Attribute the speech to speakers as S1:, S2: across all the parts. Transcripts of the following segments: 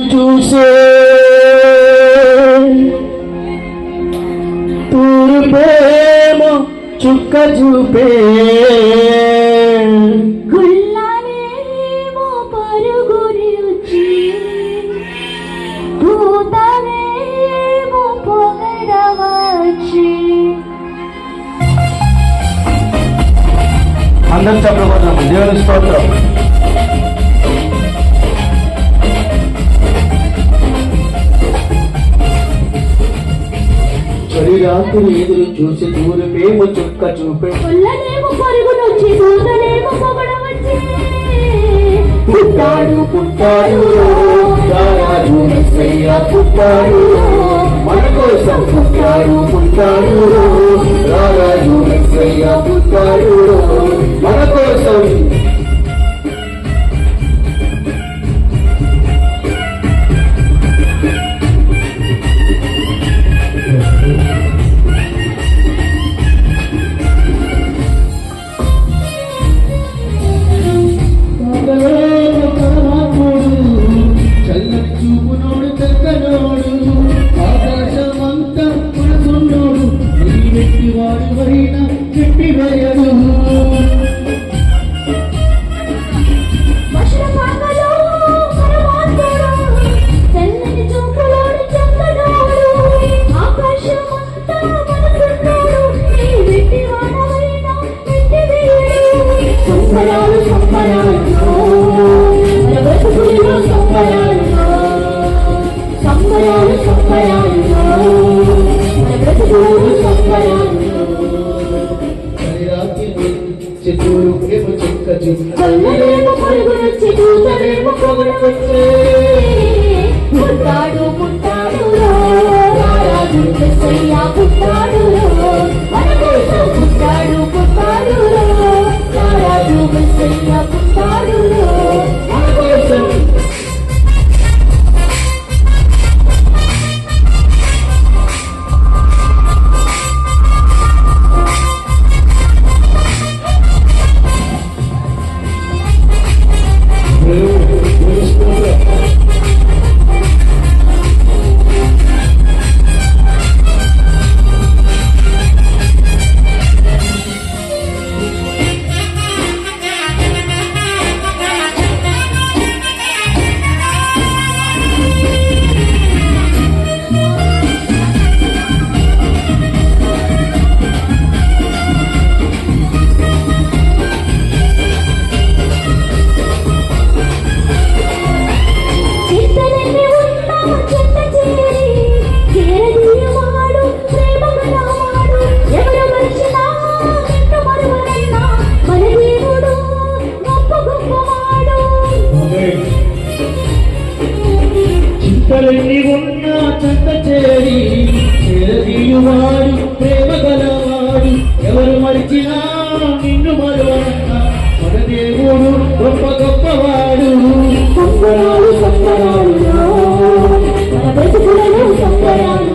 S1: చూసే. తూర్పేమో చుక్క చూపే. అందరం చెప్పబోతున్నాం దేవుని స్తోత్రం. చలిరాత్రి ఎదురు చూసి తూర్పేమో చుక్క చూపే. పుట్టాడు పుట్టాడు పుట్టాడు. నీ వెట్టి వాడి వైన చిత్తూరు ప్రేమ చెక్క
S2: కళ్ళనేమో పరుగునొచ్చి దూతనేమో పొగడవచ్చి పుట్టాడు ప్రేమ గలవాడు ఎవరు మరిచినా నిన్ను
S1: మరువనన్న మన దేవుడు గొప్ప గొప్పవాడు
S2: సంబరాలు సంబరాలు మన బ్రతుకులలో సంబరాలు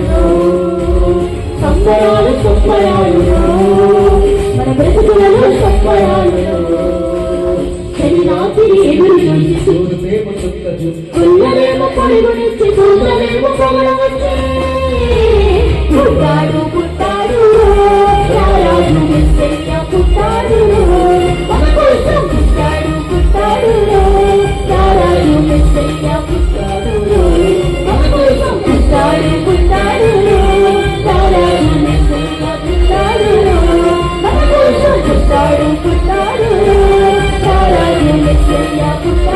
S2: సంబరాలు సంబరాలు మన బ్రతుకులలో సంబరాలు చలి రాత్రి ఎదురు చూసి
S1: దేవుడు ప్రేమ చుక్క చూపు
S2: మన కోసం పుట్టాడు పుట్టాడు రారాజు మెస్సయ్య పుట్టాడు